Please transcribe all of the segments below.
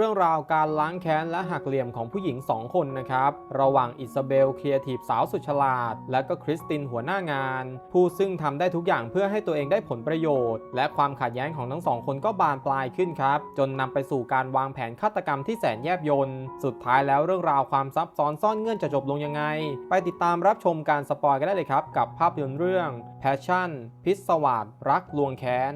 เรื่องราวการล้างแค้นและหักเหลี่ยมของผู้หญิง 2 คนนะครับ ระหว่างอิซาเบลครีเอทีฟสาวสุดฉลาด และก็คริสตินหัวหน้างาน ผู้ซึ่งทำได้ทุกอย่างเพื่อให้ตัวเองได้ผลประโยชน์ และความขัดแย้งของทั้งสองคนก็บานปลายขึ้นครับ จนนำไปสู่การวางแผนฆาตกรรมที่แสนแยบยลสุดท้ายแล้วเรื่องราวความซับซ้อนซ่อนเงื่อนจะจบลงยังไง ไปติดตามรับชมการสปอยกันได้เลยครับกับภาพยนตร์เรื่อง Passion พิศวาสรักลวงแค้น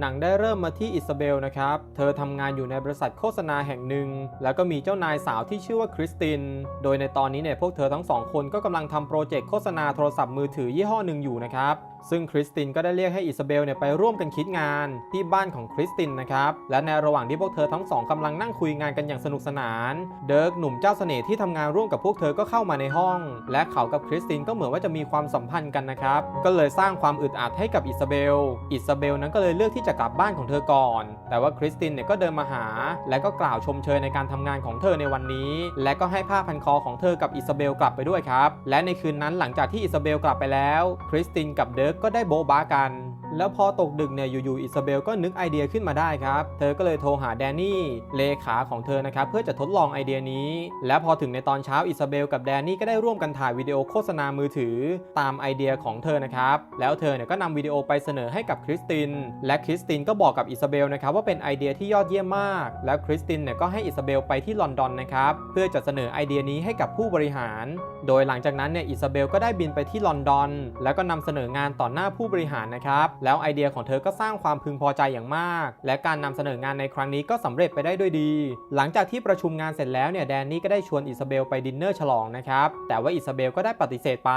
หนังได้เริ่มมาที่อิซาเบลนะครับ เธอทำงานอยู่ในบริษัทโฆษณาแห่งหนึ่ง แล้วก็มีเจ้านายสาวที่ชื่อว่าคริสติน โดยในตอนนี้เนี่ยพวกเธอทั้งสองคนก็กำลังทำโปรเจกต์โฆษณาโทรศัพท์มือถือยี่ห้อหนึ่งอยู่นะครับซึ่งคริสตินก็ได้เรียกให้อิซาเบลเนี่ยไปร่วมกันคิดงานที่บ้านของคริสตินนะครับ และในระหว่างที่พวกเธอทั้งสองกำลังนั่งคุยงานกันอย่างสนุกสนาน เดิร์กหนุ่มเจ้าเสน่ห์ที่ทำงานร่วมกับพวกเธอก็เข้ามาในห้อง และเขากับคริสตินก็เหมือนว่าจะมีความสัมพันธ์กันนะครับ ก็เลยสร้างความอึดอัดให้กับอิซาเบล อิซาเบลนั้นก็เลยเลือกที่จะกลับบ้านของเธอก่อน แต่ว่าคริสตินเนี่ยก็เดินมาหา และก็กล่าวชมเชยในการทำงานของเธอในวันนี้ และก็ให้ผ้าพันคอของเธอกับอิซาเบลกลับไปด้วยครับ และในคืนนั้นหลังจากที่อิซาเบลกลับไปแล้ว คริสตินกับเดิร์กก็ได้โบ๊ะบ้ากัน แล้วพอตกดึกเนี่ยอยู่ๆอิซาเบลก็นึกไอเดียขึ้นมาได้ครับ เธอก็เลยโทรหาแดนนี่เลขาของเธอนะครับเพื่อจะทดลองไอเดียนี้ และพอถึงในตอนเช้าอิซาเบลกับแดนนี่ก็ได้ร่วมกันถ่ายวิดีโอโฆษณามือถือตามไอเดียของเธอนะครับ แล้วเธอเนี่ยก็นำวิดีโอไปเสนอให้กับคริสติน และคริสตินก็บอกกับอิซาเบลนะครับว่าเป็นไอเดียที่ยอดเยี่ยมมาก แล้วคริสตินเนี่ยก็ให้อิซาเบลไปที่ลอนดอนนะครับเพื่อจะเสนอไอเดียนี้ให้กับผู้บริหาร โดยหลังจากนั้นเนี่ยอิซาเบลก็ได้บินไปที่ลอนดอน แล้วก็นำเสนองานต่อหน้าผู้บริหารนะครับแล้วไอเดียของเธอก็สร้างความพึงพอใจอย่างมาก และการนำเสนองานในครั้งนี้ก็สำเร็จไปได้ด้วยดี หลังจากที่ประชุมงานเสร็จแล้วเนี่ยแดนนี่ก็ได้ชวนอิซาเบลไปดินเนอร์ฉลองนะครับแต่ว่าอิซาเบลก็ได้ปฏิเสธไป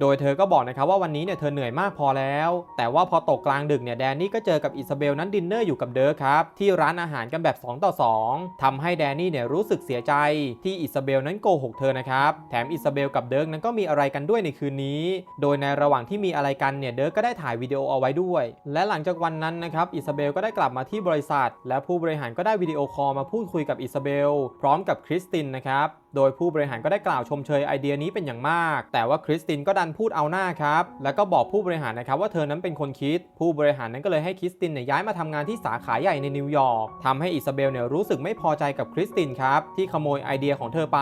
โดยเธอก็บอกนะครับว่าวันนี้เนี่ยเธอเหนื่อยมากพอแล้ว แต่ว่าพอตกกลางดึกเนี่ยแดนนี่ก็เจอกับอิซาเบลนั้นดินเนอร์อยู่กับเดิร์ครับที่ร้านอาหารกันแบบ 2 ต่อ 2ทำให้แดนนี่เนี่ยรู้สึกเสียใจที่อิซาเบลนั้นโกหกเธอนะครับแถมอิซาเบลกับเดิร์กนั้นก็มีอะไรกันด้วยในคืนนี้ โดยในระหว่างที่มีอะไรกันเนี่ยเดิร์กก็ได้ถ่ายวิดีโอเอาไว้ด้วยและหลังจากวันนั้นนะครับอิซาเบลก็ได้กลับมาที่บริษัท และผู้บริหารก็ได้วิดีโอคอลมาพูดคุยกับอิซาเบล พร้อมกับคริสตินนะครับ โดยผู้บริหารก็ได้กล่าวชมเชยไอเดียนี้เป็นอย่างมาก แต่ว่าคริสตินก็ดันพูดเอาหน้าครับ แล้วก็บอกผู้บริหารนะครับว่าเธอนั้นเป็นคนคิด ผู้บริหารนั้นก็เลยให้คริสตินเนี่ยย้ายมาทำงานที่สาขาใหญ่ในนิวยอร์กทำให้อิซาเบลเนี่ยรู้สึกไม่พอใจกับคริสตินครับที่ขโมยไอเดียของเธอไป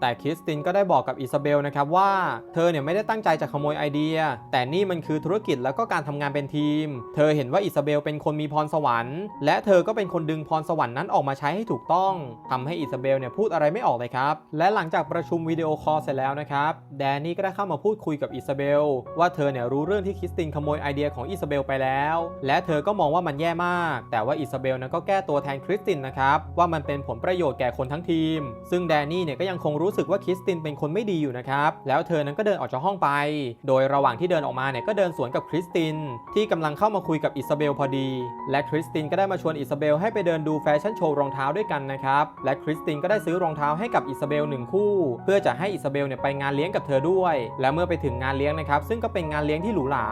แต่คริสตินก็ได้บอกกับอิซาเบลนะครับว่าเธอเนี่ยไม่ได้ตั้งใจจะขโมยไอเดีย แต่นี่มันคือธุรกิจแล้วก็การทำงานเป็นทีม เธอเห็นว่าอิซาเบลเป็นคนมีพรสวรรค์ และเธอก็เป็นคนดึงพรสวรรค์นั้นออกมาใช้ให้ถูกต้องทำให้อิซาเบลเนี่ยพูดอะไรไม่ออกเลยครับและหลังจากประชุมวิดีโอคอลเสร็จแล้วนะครับ แดนนี่ก็ได้เข้ามาพูดคุยกับอิซาเบล ว่าเธอเนี่ยรู้เรื่องที่คริสตินขโมยไอเดียของอิซาเบลไปแล้ว และเธอก็มองว่ามันแย่มาก แต่ว่าอิซาเบลนั้นก็แก้ตัวแทนคริสตินนะครับ ว่ามันเป็นผลประโยชน์แก่คนทั้งทีม ซึ่งแดนนี่เนี่ยก็ยังคงรู้สึกว่าคริสตินเป็นคนไม่ดีอยู่นะครับ แล้วเธอนั้นก็เดินออกจากห้องไป โดยระหว่างที่เดินออกมาเนี่ยก็เดินสวนกับคริสติน ที่กำลังเข้ามาคุยกับอิซาเบลพอดี และคริสตินก็ได้มาชวนอิซาเบลให้ไปเดินดูแฟชั่นโชว์รองเท้าด้วยกันนะครับ และคริสตินก็ได้ซื้อรองเท้าให้กับอิซาเบลหนึ่งคู่ เพื่อจะให้อิซาเบลเนี่ยไปงานเลี้ยงกับเธอด้วย และเมื่อไปถึงงานเลี้ยงนะครับซึ่งก็เป็นงานเลี้ยงที่หรูหรา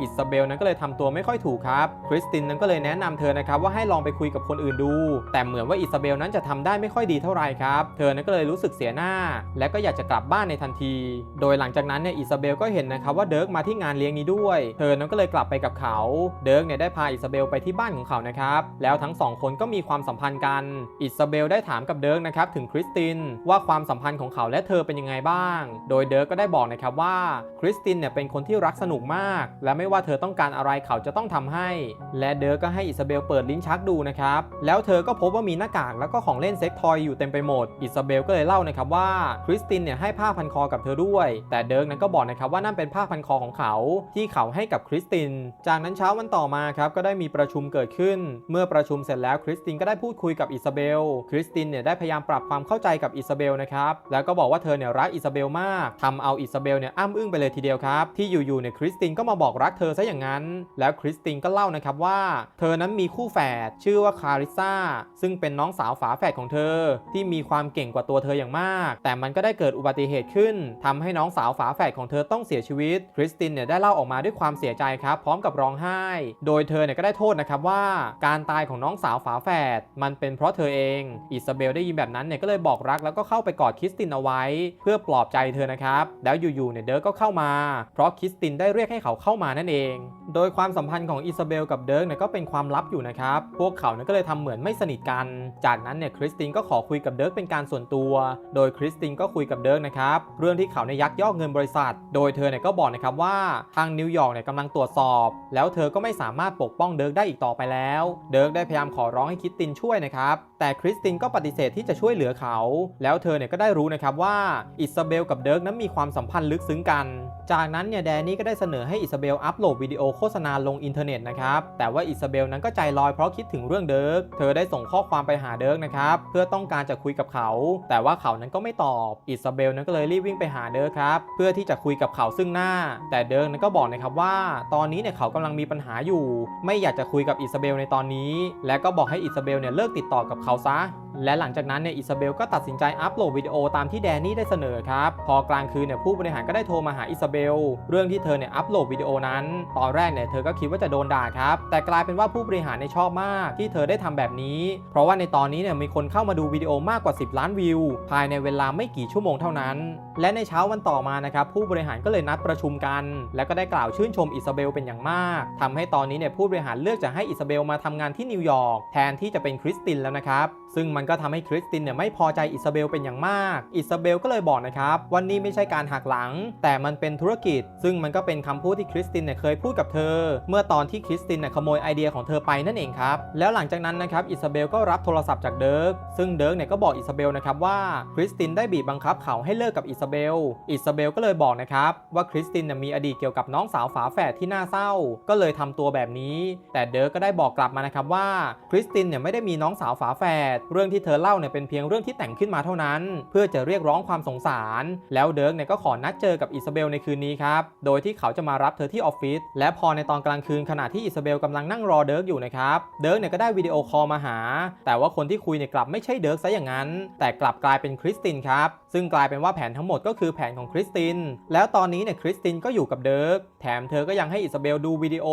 อิซาเบลนั้นก็เลยทำตัวไม่ค่อยถูกครับคริสตินนั้นก็เลยแนะนำเธอนะครับว่าให้ลองไปคุยกับคนอื่นดู แต่เหมือนว่าอิซาเบลนั้นจะทำได้ไม่ค่อยดีเท่าไหร่ครับเธอนั้นก็เลยรู้สึกเสียหน้า และก็อยากจะกลับบ้านในทันที โดยหลังจากนั้นเนี่ยอิซาเบลก็เห็นนะครับว่าเดิร์กมาที่งานเลี้ยงนี้ด้วย เธอนั้นก็เลยกลับไปกับเขา เดิร์กเนี่ยได้พาอิซาเบลไปที่บ้านของเขานะครับแล้วทั้งสองคนก็มีความสัมพันธ์กันอิซาเบลได้ถามกับเดิร์กนะครับถึงคริสตินว่าความความสัมพันธ์ของเขาและเธอเป็นยังไงบ้าง โดยเดิร์กก็ได้บอกนะครับว่าคริสตินเนี่ยเป็นคนที่รักสนุกมาก และไม่ว่าเธอต้องการอะไรเขาจะต้องทำให้ และเดิร์กก็ให้อิซาเบลเปิดลิ้นชักดูนะครับ แล้วเธอก็พบว่ามีหน้ากากแล้วก็ของเล่นเซ็กทอยอยู่เต็มไปหมด อิซาเบลก็เลยเล่านะครับว่าคริสตินเนี่ยให้ผ้าพันคอกับเธอด้วย แต่เดิร์กนั้นก็บอกนะครับว่านั่นเป็นผ้าพันคอของเขา ที่เขาให้กับคริสติน จากนั้นเช้าวันต่อมาครับก็ได้มีประชุมเกิดขึ้น เมื่อประชุมเสร็จแล้วคริสตินก็ได้พูดคุยกับอิซาเบล คริสตินเนี่ยได้พยายามปรับความเข้าใจกับอิซาเบลนะครับ แล้วก็บอกว่าเธอเนี่ยรักอิซาเบลมากทำเอาอิซาเบลเนี่ยอ้ำอึ้งไปเลยทีเดียวครับ ที่อยู่ๆเนี่ยคริสตินก็มาบอกรักเธอซะอย่างนั้น แล้วคริสตินก็เล่านะครับว่า เธอนั้นมีคู่แฝดชื่อว่าคาริซ่าซึ่งเป็นน้องสาวฝาแฝดของเธอ ที่มีความเก่งกว่าตัวเธออย่างมาก แต่มันก็ได้เกิดอุบัติเหตุขึ้นทำให้น้องสาวฝาแฝดของเธอต้องเสียชีวิต คริสตินเนี่ยได้เล่าออกมาด้วยความเสียใจครับ พร้อมกับร้องไห้ โดยเธอเนี่ยก็ได้โทษนะครับว่า การตายของน้องสาวฝาแฝดมันเป็นเพราะเธอเอง อิซาเบลได้ยินแบบนั้นเนี่ยก็เลยบอกรักแล้วก็เข้าไปกอดคริสตินเอาไว้ เพื่อปลอบใจเธอนะครับ แล้วอยู่ๆเนี่ยเดิร์กก็เข้ามา เพราะคริสตินได้เรียกให้เขาเข้ามานั่นเอง โดยความสัมพันธ์ของอิซาเบลกับเดิร์กเนี่ยก็เป็นความลับอยู่นะครับ พวกเขาเนี่ยก็เลยทำเหมือนไม่สนิทกัน จากนั้นเนี่ยคริสตินก็ขอคุยกับเดิร์กเป็นการส่วนตัว โดยคริสตินก็คุยกับเดิร์กนะครับเรื่องที่เขาเนี่ยยักยอกเงินบริษัท โดยเธอเนี่ยก็บอกนะครับว่าทางนิวยอร์กเนี่ยกำลังตรวจสอบ แล้วเธอก็ไม่สามารถปกป้องเดิร์กได้อีกต่อไปแล้ว เดิร์กได้พยายามขอร้องให้คริสตินช่วยนะครับแต่คริสตินก็ปฏิเสธที่จะช่วยเหลือเขา แล้วเธอเนี่ยก็ได้รู้นะครับว่าอิซาเบลกับเดิร์กนั้นมีความสัมพันธ์ลึกซึ้งกัน จากนั้นเนี่ยแดนนี่ก็ได้เสนอให้อิซาเบลอัปโหลดวิดีโอโฆษณาลงอินเทอร์เน็ตนะครับ แต่ว่าอิซาเบลนั้นก็ใจลอยเพราะคิดถึงเรื่องเดิร์ก เธอได้ส่งข้อความไปหาเดิร์กนะครับ เพื่อต้องการจะคุยกับเขา แต่ว่าเขานั้นก็ไม่ตอบ อิซาเบลนั้นก็เลยรีบวิ่งไปหาเดิร์กครับ เพื่อที่จะคุยกับเขาซึ่งหน้า แต่เดิร์กนั้นก็บอกนะครับว่า ตอนนี้เนี่ยเขากำลังมีปัญหาอยู่ ไม่อยากจะคุยกับอิซาเบลในตอนนี้ และก็บอกให้อิซาเบลเนี่ยเลิกติดต่อกับเขาซะ และหลังจากนั้นเนี่ยอิซาเบลก็ตัดสินใจอัปโหลดวิดีโอตามที่แดนนี่ได้เสนอครับ พอกลางคืนเนี่ยผู้บริหารก็ได้โทรมาหาอิซาเบล เรื่องที่เธอเนี่ยอัปโหลดวิดีโอนั้น ตอนแรกเนี่ยเธอก็คิดว่าจะโดนด่าครับ แต่กลายเป็นว่าผู้บริหารเนี่ยชอบมากที่เธอได้ทำแบบนี้ เพราะว่าในตอนนี้เนี่ยมีคนเข้ามาดูวิดีโอมากกว่า 10 ล้านวิว ภายในเวลาไม่กี่ชั่วโมงเท่านั้น และในเช้าวันต่อมานะครับผู้บริหารก็เลยนัดประชุมกัน และก็ได้กล่าวชื่นชมอิซาเบลเป็นอย่างมากทำให้ตอนนี้เนี่ยผู้บริหารเลือกจะให้อิซาเบลมาทำงานที่นิวยอร์กแทนที่จะเป็นคริสตินแล้วนะครับ ซึ่งมันก็ทำให้คริสตินเนี่ยไม่พอใจอิซาเบลเป็นอย่างมาก อิซาเบลก็เลยบอกนะครับวันนี้ไม่ใช่การหักหลัง แต่มันเป็นธุรกิจ ซึ่งมันก็เป็นคำพูดที่คริสตินเนี่ยเคยพูดกับเธอ เมื่อตอนที่คริสตินเนี่ยขโมยไอเดียของเธอไปนั่นเองครับ แล้วหลังจากนั้นนะครับอิซาเบลก็รับโทรศัพท์จากเดิร์ก ซึ่งเดิร์กเนี่ยก็บอกอิซาเบลนะครับว่าคริสตินได้บีบบังคับเขาให้เลิกกับอิซาเบล อิซาเบลก็เลยบอกนะครับว่าคริสตินเนี่ยมีอดีตเกี่ยวกับน้องสาวฝาแฝดที่น่าเศร้า ก็เลยทำตัวแบบนี้ แต่เดิร์กก็ได้บอกกลับมานะครับว่าคริสตินเนี่ยไม่ได้มีน้องสาวฝาแฝดเรื่องที่เธอเล่าเนี่ยเป็นเพียงเรื่องที่แต่งขึ้นมาเท่านั้น เพื่อจะเรียกร้องความสงสาร แล้วเดิร์กเนี่ยก็ขอนัดเจอกับอิซาเบลในคืนนี้ครับ โดยที่เขาจะมารับเธอที่ออฟฟิศและพอในตอนกลางคืนขณะที่อิซาเบลกำลังนั่งรอเดิร์กอยู่นะครับเดิร์กเนี่ยก็ได้วิดีโอคอลมาหา แต่ว่าคนที่คุยเนี่ยกลับไม่ใช่เดิร์กซะอย่างนั้น แต่กลับกลายเป็นคริสตินครับซึ่งกลายเป็นว่าแผนทั้งหมดก็คือแผนของคริสติน แล้วตอนนี้เนี่ยคริสตินก็อยู่กับเดิร์ก แถมเธอก็ยังให้อิซาเบลดูวิดีโอ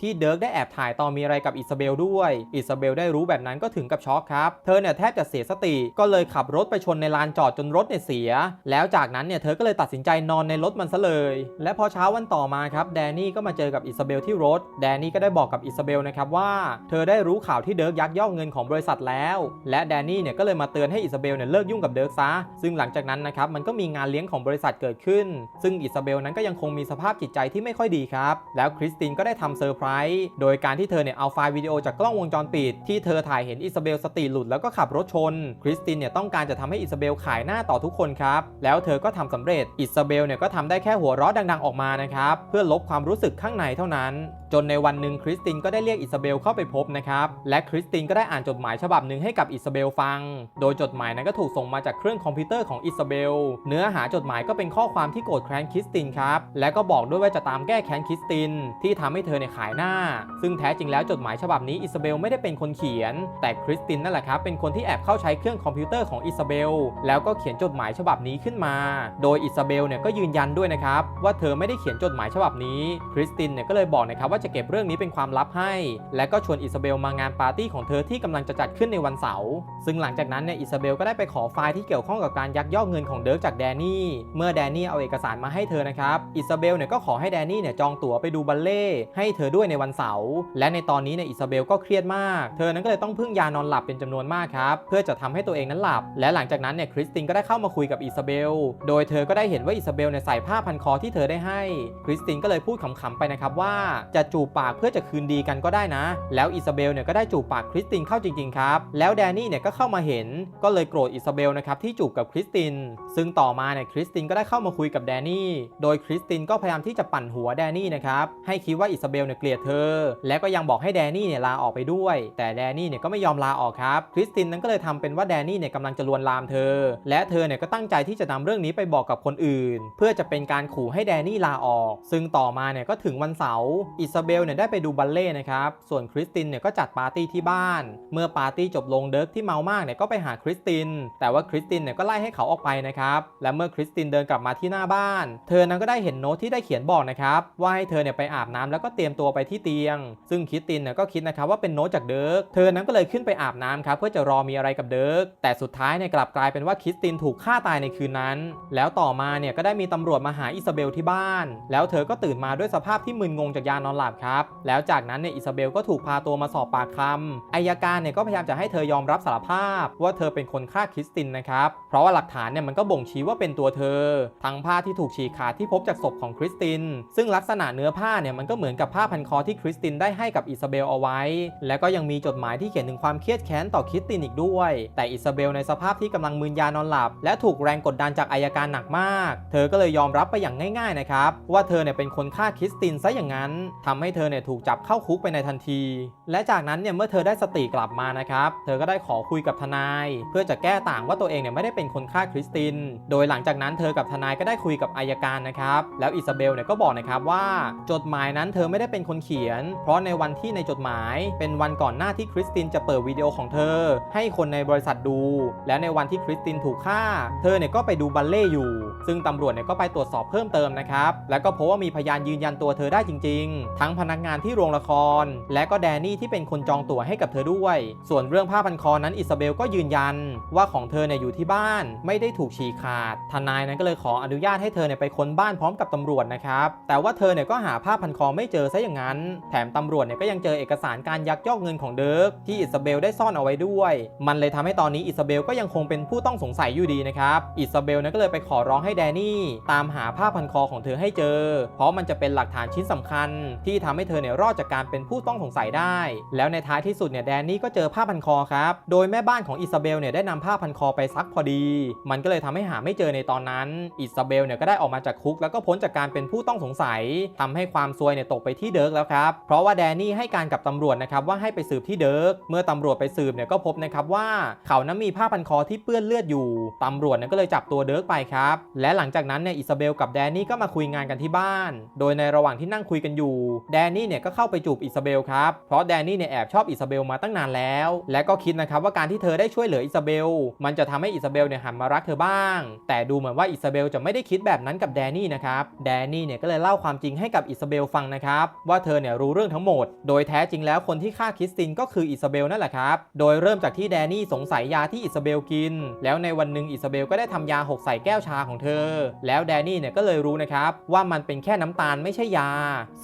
ที่เดิร์กได้แอบถ่ายตอนมีอะไรกับอิซาเบลด้วย อิซาเบลได้รู้แบบนั้นก็ถึงกับช็อกครับ เธอเนี่ยแทบจะเสียสติ ก็เลยขับรถไปชนในลานจอดจนรถเนี่ยเสีย แล้วจากนั้นเนี่ยเธอก็เลยตัดสินใจนอนในรถมันซะเลย และพอเช้าวันต่อมาครับแดนนี่ก็มาเจอกับอิซาเบลที่รถ แดนนี่ก็ได้บอกกับอิซาเบลนะครับว่าเธอได้รู้ข่าวที่เดิร์กยักยอกเงินของบริษัทแล้ว และแดนนี่เนี่ยก็เลยมาเตือนให้อิซาเบลเนี่ยเลิกยุ่งกับเดิร์กซะ ซึ่งหลังจากนั้นนะครับมันก็มีงานเลี้ยงของบริษัทเกิดขึ้น ซึ่งอิซาเบลนั้นก็ยังคงมีสภาพจิตใจที่ไม่ค่อยดีครับ แล้วคริสตินก็ได้ทำเซอร์ไพรส์ โดยการที่เธอเนี่ยเอาไฟล์วิดีโอจากกล้องวงจรปิดที่เธอถ่ายเห็นอิซาเบลสติหลุดแล้วก็ขับรถชน คริสตินเนี่ยต้องการจะทำให้อิซาเบลขายหน้าต่อทุกคนครับ แล้วเธอก็ทำสำเร็จ อิซาเบลเนี่ยก็ทำได้แค่หัวเราะดังๆออกมานะครับ เพื่อลบความรู้สึกข้างในเท่านั้น จนในวันหนึ่งคริสตินก็ได้เรียกอิซาเบลเข้าไปพบนะครับ และคริสตินก็ได้อ่านจดหมายฉบับหนึ่งให้กับอิซาเบลฟัง โดยจดหมายนั้นก็ถูกส่งมาจากเครื่องคอมพิวเตอร์ของอิซาเบล เนื้อหาจดหมายก็เป็นข้อความที่โกรธแค้นคริสตินครับ และก็บอกด้วยว่าจะตามแก้แค้นคริสติน ที่ทำให้เธอเนี่ยขายหน้า ซึ่งแท้จริงแล้วจดหมายฉบับนี้อิซาเบลไม่ได้เป็นคนเขียน แต่คริสตินนั่นแหละครับเป็นคนที่แอบเข้าใช้เครื่องคอมพิวเตอร์ของอิซาเบล แล้วก็เขียนจดหมายฉบับนี้ขึ้นมา โดยอิซาเบลเนี่ยก็ยืนยันด้วยนะครับว่าเธอไม่ได้เขียนจดหมายฉบับนี้ คริสตินเนี่ยก็เลยบอกนะครับว่าจะเก็บเรื่องนี้เป็นความลับให้ และก็ชวนอิซาเบลมางานปาร์ตี้ของเธอที่กำลังจะจัดขึ้นในวันเสาร์ซึ่งหลังจากนั้นเนี่ยอิซาเบลก็ได้ไปขอไฟล์ที่เกี่ยวข้องกับการยักยอกเงินของเดิร์กจากแดนนี่เมื่อแดนนี่เอาเอกสารมาให้เธอนะครับอิซาเบลเนี่ยก็ขอให้แดนนี่เนี่ยจองตั๋วไปดูบัลเล่ให้เธอด้วยในวันเสาร์และในตอนนี้เนี่ยอิซาเบลก็เครียดมาก เธอนั้นก็เลยต้องพึ่งยานอนหลับเป็นจำนวนมากครับเพื่อจะทำให้ตัวเองนั้นหลับ และหลังจากนั้นเนี่ยคริสตินก็ได้เข้ามาคุยกับอิซาเบล โดยเธอก็ได้เห็นว่าอิซาเบลเนี่ยใส่ผ้าพันคอที่เธอได้ให้ คริสตินก็เลยพูดขำๆไปนะครับว่าจะจูบปากเพื่อจะคืนดีกันก็ได้นะ แล้วอิซาเบลเนี่ยก็ได้จูบปากคริสตินเข้าจริงๆครับ แล้วแดนนี่เนี่ยก็เข้ามาเห็น ก็เลยโกรธอิซาเบลนะครับที่จูบกับคริสติน ซึ่งต่อมาเนี่ยคริสตินก็ได้เข้ามาคุยกับแดนนี่ โดยคริสตินก็พยายามที่จะปั่นหัวแดนนี่นะครับ ให้คิดว่าอิซาเบลเนี่ยเกลียดเธอ และก็ยังบอกให้แดนนี่เนี่ยลาออกไปด้วย แต่แดนนี่เนี่ยก็ไม่ยอมลาออกครับ คริสตินนั้นก็เลยทำเป็นว่าแดนนี่เนี่ยกำลังจะลวนลามเธอ และเธอเนี่ยก็ตั้งใจที่จะนำเรื่องนี้ไปบอกกับคนอื่น เพื่อจะเป็นการขู่ให้แดนนี่ลาออก ซึ่งต่อมาเนี่ยก็ถึงวันเสาร์อิซาาเบลเนี่ยได้ไปดูบัลเล่นะครับ ส่วนคริสตินเนี่ยก็จัดปาร์ตี้ที่บ้าน เมื่อปาร์ตี้จบลงเดิร์กที่เมามากเนี่ยก็ไปหาคริสติน แต่ว่าคริสตินเนี่ยก็ไล่ให้เขาออกไปนะครับ และเมื่อคริสตินเดินกลับมาที่หน้าบ้าน เธอนั้นก็ได้เห็นโน้ตที่ได้เขียนบอกนะครับว่าให้เธอเนี่ยไปอาบน้ำแล้วก็เตรียมตัวไปที่เตียง ซึ่งคริสตินเนี่ยก็คิดนะครับว่าเป็นโน้ตจากเดิร์ก เธอนั้นก็เลยขึ้นไปอาบน้ำครับเพื่อจะรอมีอะไรกับเดิร์ก แต่สุดท้ายเนี่ยกลับกลายเป็นว่าคริสตินถูกฆ่าตายในคืนนั้น แล้วต่อมาเนี่ยก็ได้มีตำรวจมาหาอิซาเบลที่บ้าน แล้วเธอก็ตื่นมาด้วยสภาพที่มึนงงจากยานอนหลับครับ แล้วจากนั้นเนี่ยอิซาเบลก็ถูกพาตัวมาสอบปากคำอายการเนี่ยก็พยายามจะให้เธอยอมรับสารภาพ ว่าเธอเป็นคนฆ่าคริสตินนะครับ เพราะว่าหลักฐานเนี่ยมันก็บ่งชี้ว่าเป็นตัวเธอ ทั้งผ้าที่ถูกฉีกขาดที่พบจากศพของคริสติน ซึ่งลักษณะเนื้อผ้าเนี่ยมันก็เหมือนกับผ้าพันคอที่คริสตินได้ให้กับอิซาเบลเอาไว้ และก็ยังมีจดหมายที่เขียนถึงความเครียดแค้นต่อคริสตินอีกด้วย แต่อิซาเบลในสภาพที่กำลังมึนยานอนหลับ และถูกแรงกดดันจากอายการหนักมาก เธอก็เลยยอมรับไปอย่างง่ายๆนะครับว่าเธอเนี่ยเป็นคนฆ่าคริสตินซะอย่างนั้นทำให้เธอเนี่ยถูกจับเข้าคุกไปในทันที และจากนั้นเนี่ยเมื่อเธอได้สติกลับมานะครับ เธอก็ได้ขอคุยกับทนาย เพื่อจะแก้ต่างว่าตัวเองเนี่ยไม่ได้เป็นคนฆ่าคริสติน โดยหลังจากนั้นเธอกับทนายก็ได้คุยกับอายการนะครับ แล้วอิซาเบลเนี่ยก็บอกนะครับว่าจดหมายนั้นเธอไม่ได้เป็นคนเขียน เพราะในวันที่ในจดหมาย เป็นวันก่อนหน้าที่คริสตินจะเปิดวิดีโอของเธอ ให้คนในบริษัทดู และในวันที่คริสตินถูกฆ่า เธอเนี่ยก็ไปดูบัลเล่ต์อยู่ ซึ่งตำรวจเนี่ยก็ไปตรวจสอบเพิ่มเติมนะครับ แล้วก็พบว่ามีพยานยืนยันตัวเธอได้จริง ๆ ทั้งพนักงานที่โรงละคร และก็แดนนี่ที่เป็นคนจองตั๋วให้กับเธอด้วย ส่วนเรื่องผ้าพันคอนั้นอิซาเบลก็ยืนยัน ว่าของเธอเนี่ยอยู่ที่บ้านไม่ได้ถูกฉีกขาด ทนายนั้นก็เลยขออนุญาตให้เธอเนี่ยไปค้นบ้านพร้อมกับตำรวจนะครับ แต่ว่าเธอเนี่ยก็หาผ้าพันคอไม่เจอซะอย่างนั้น แถมตำรวจเนี่ยก็ยังเจอเอกสารการยักยอกเงินของเดิร์กที่อิซาเบลได้ซ่อนเอาไว้ด้วย มันเลยทำให้ตอนนี้อิซาเบลก็ยังคงเป็นผู้ต้องสงสัยอยู่ดีนะครับ อิซาเบลเนี่ยก็เลยไปขอร้องให้แดนนี่ตามหาผ้าพันคอของเธอให้เจอ เพราะมันจะเป็นหลักฐานชิ้นสำคัญ ที่ทำให้เธอเนี่ยรอดจากการเป็นผู้ต้องสงสัยได้ แล้วในท้ายที่สุดเนี่ยแดนนี่ก็เจอผ้าพันคอครับ โดยแม่บ้านของอิซาเบลเนี่ยได้นำผ้าพันคอไปซักพอดี มันก็เลยทำให้หาไม่เจอในตอนนั้น อิซาเบลเนี่ยก็ได้ออกมาจากคุก แล้วก็พ้นจากการเป็นผู้ต้องสงสัยทำให้ความซวยเนี่ยตกไปที่เดิร์กแล้วครับ เพราะว่าแดนนี่ให้การกับตำรวจนะครับว่าให้ไปสืบที่เดิร์ก เมื่อตำรวจไปสืบเนี่ยก็พบนะครับว่าเขานั้นมีผ้าพันคอที่เปื้อนเลือดอยู่ตำรวจเนี่ยก็เลยจับตัวเดิร์กไปครับและหลังจากนั้นเนี่ยอิซาเบลกับแดนนี่ก็มาคุยงานกันที่บ้าน โดยในระหว่างที่นั่งคุยกันอยู่ แดนนี่เนี่ยก็เข้าไปจูบอิซาเบลครับ เพราะแดนนี่เนี่ยแอบชอบอิซาเบลมาตั้งนานแล้ว และก็คิดนะครับว่าการที่เธอได้ช่วยเหลืออิซาเบล มันจะทำให้อิซาเบลเนี่ยหันมารักเธอบ้าง แต่ดูเหมือนว่าอิซาเบลจะไม่ได้คิดแบบนั้นกับแดนนี่นะครับ แดนนี่เนี่ยก็เลยเล่าความจริงให้กับอิซาเบลฟังนะครับว่าเธอเนี่ยรู้เรื่องทั้งหมด โดยแท้จริงแล้วคนที่ฆ่าคริสตินก็คืออิซาเบลนั่นแหละครับ โดยเริ่มจากที่แดนนี่สงสัยยาที่อิซาเบลกิน แล้วในวันหนึ่งอิซาเบลก็ได้ทำยาหกใส่แก้วชาของเธอแล้วแดนนี่เนี่ยก็เลยรู้นะครับว่ามันเป็นแค่น้ำตาลไม่ใช่ยา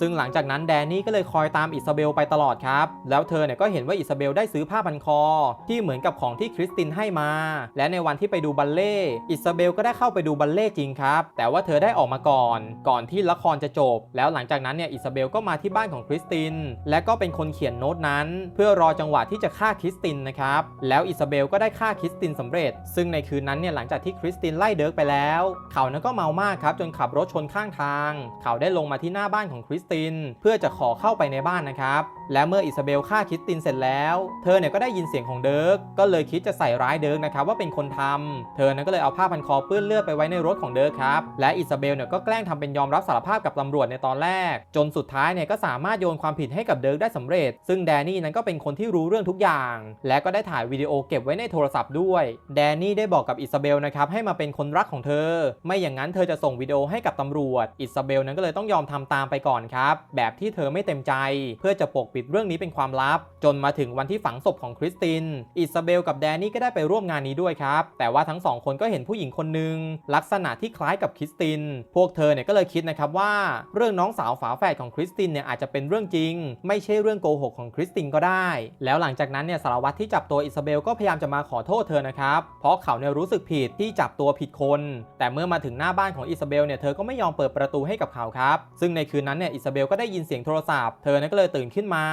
ซึ่งหลังจากนั้นแดนนี่ก็เลยคอยตามอิซาเบลไปตลอดครับ แล้วเธอเนี่ยก็เห็นว่าอิซาเบลได้ซื้อผ้าพันคอ ที่เหมือนกับของที่คริสตินให้มา และในวันที่ไปดูบัลเล่อิซาเบลก็ได้เข้าไปดูบัลเล่จริงครับ แต่ว่าเธอได้ออกมาก่อน ก่อนที่ละครจะจบ แล้วหลังจากนั้นเนี่ยอิซาเบลก็มาที่บ้านของคริสติน และก็เป็นคนเขียนโน้ตนั้น เพื่อรอจังหวะที่จะฆ่าคริสตินนะครับแล้วอิซาเบลก็ได้ฆ่าคริสตินสำเร็จ ซึ่งในคืนนั้นเนี่ยหลังจากที่คริสตินไล่เดิร์กไปแล้วเขานั้นก็เมามากครับจนขับรถชนข้างทาง เขาได้ลงมาที่หน้าบ้านของคริสติน เพื่อจะขอเข้าไปในบ้านนะครับ และเมื่ออิซาเบลฆ่าคิสตินเสร็จแล้ว เธอเนี่ยก็ได้ยินเสียงของเดิร์กก็เลยคิดจะใส่ร้ายเดิร์กนะครับว่าเป็นคนทำเธอนั้นก็เลยเอาผ้าพันคอเปื้อนเลือดไปไว้ในรถของเดิร์กครับและอิซาเบลเนี่ยก็แกล้งทำเป็นยอมรับสารภาพกับตำรวจในตอนแรก จนสุดท้ายเนี่ยก็สามารถโยนความผิดให้กับเดิร์กได้สำเร็จ ซึ่งแดนนี่นั้นก็เป็นคนที่รู้เรื่องทุกอย่าง และก็ได้ถ่ายวิดีโอเก็บไว้ในโทรศัพท์ด้วยแดนนี่ได้บอกกับอิซาเบลนะครับให้มาเป็นคนรักของเธอ ไม่อย่างนั้นเธอจะส่งวิดีโอให้กับตำรวจอิซาเบลนั้นก็เลยต้องยอมทำตามไปก่อนครับแบบที่เธอไม่เต็มใจ เพื่อจะปกปิดเรื่องนี้เป็นความลับ จนมาถึงวันที่ฝังศพของคริสติน อิซาเบลกับแดนนี่ก็ได้ไปร่วมงานนี้ด้วยครับ แต่ว่าทั้งสองคนก็เห็นผู้หญิงคนหนึ่งลักษณะที่คล้ายกับคริสติน พวกเธอเนี่ยก็เลยคิดนะครับว่า เรื่องน้องสาวฝาแฝดของคริสตินเนี่ยอาจจะเป็นเรื่องจริง ไม่ใช่เรื่องโกหกของคริสตินก็ได้ แล้วหลังจากนั้นเนี่ยสารวัตรที่จับตัวอิซาเบลก็พยายามจะมาขอโทษเธอนะครับเพราะเขาเนี่ยรู้สึกผิดที่จับตัวผิดคน แต่เมื่อมาถึงหน้าบ้านของอิซาเบลเนี่ยเธอก็ไม่ยอมเปิดประตูให้กับเขาครับ ซึ่งในคืนนั้นเนี่ยอิซาเบลก็ได้ยินเสียงโทรศัพท์ เธอเนี่ยก็เลยตื่นขึ้นมา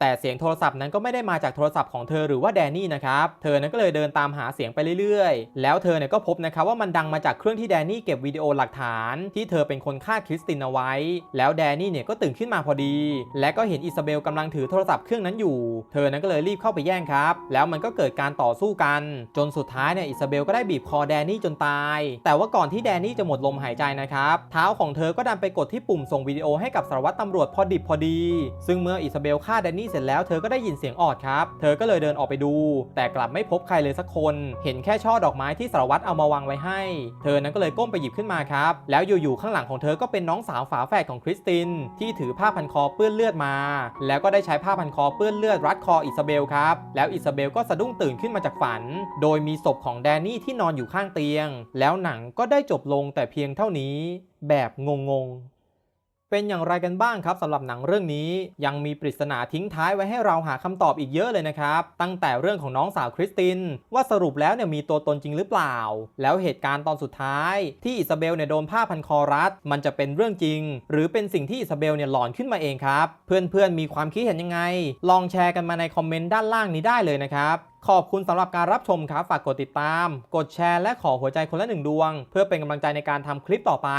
แต่เสียงโทรศัพท์นั้นก็ไม่ได้มาจากโทรศัพท์ของเธอหรือว่าแดนนี่นะครับ เธอนั้นก็เลยเดินตามหาเสียงไปเรื่อยๆ แล้วเธอเนี่ยก็พบนะครับว่ามันดังมาจากเครื่องที่แดนนี่เก็บวิดีโอหลักฐานที่เธอเป็นคนฆ่าคริสตินเอาไว้ แล้วแดนนี่เนี่ยก็ตื่นขึ้นมาพอดี และก็เห็นอิซาเบลกำลังถือโทรศัพท์เครื่องนั้นอยู่ เธอนั้นก็เลยรีบเข้าไปแย่งครับ แล้วมันก็เกิดการต่อสู้กัน จนสุดท้ายเนี่ยอิซาเบลก็ได้บีบคอแดนนี่จนตาย แต่ว่าก่อนที่แดนนี่จะหมดลมหายใจนะครับ เท้าของเธอก็ดันไปกดที่ปุ่มส่งวิดีโอให้กับสารวัตรตำรวจพอดิบพอดี ซึ่งเมื่ออิซาเบลฆ่าแดนนี่เสร็จแล้วเธอก็ได้ยินเสียงออดครับ เธอก็เลยเดินออกไปดู แต่กลับไม่พบใครเลยสักคน เห็นแค่ช่อดอกไม้ที่สารวัตรเอามาวางไว้ให้ เธอนั้นก็เลยก้มไปหยิบขึ้นมาครับ แล้วอยู่ๆข้างหลังของเธอก็เป็นน้องสาวฝาแฝดของคริสติน ที่ถือผ้าพันคอเปื้อนเลือดมา แล้วก็ได้ใช้ผ้าพันคอเปื้อนเลือดรัดคออิซาเบลครับ แล้วอิซาเบลก็สะดุ้งตื่นขึ้นมาจากฝัน โดยมีศพของแดนนี่ที่นอนอยู่ข้างเตียง แล้วหนังก็ได้จบลงแต่เพียงเท่านี้ แบบงงๆ เป็นอย่างไรกันบ้างครับสำหรับหนังเรื่องนี้ ยังมีปริศนาทิ้งท้ายไว้ให้เราหาคำตอบอีกเยอะเลยนะครับ ตั้งแต่เรื่องของน้องสาวคริสติน ว่าสรุปแล้วเนี่ยมีตัวตนจริงหรือเปล่า แล้วเหตุการณ์ตอนสุดท้าย ที่อิซาเบลเนี่ยโดนผ้าพันคอรัดมันจะเป็นเรื่องจริง หรือเป็นสิ่งที่อิซาเบลเนี่ยหลอนขึ้นมาเองครับ เพื่อนๆมีความคิดเห็นยังไง ลองแชร์กันมาในคอมเมนต์ด้านล่างนี้ได้เลยนะครับ ขอบคุณสำหรับการรับชมครับ ฝากกดติดตาม กดแชร์และขอหัวใจคนละหนึ่งดวง เพื่อเป็นกำลังใจในการทำคลิปต่อไป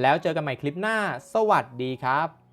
แล้วเจอกันใหม่คลิปหน้า สวัสดีครับ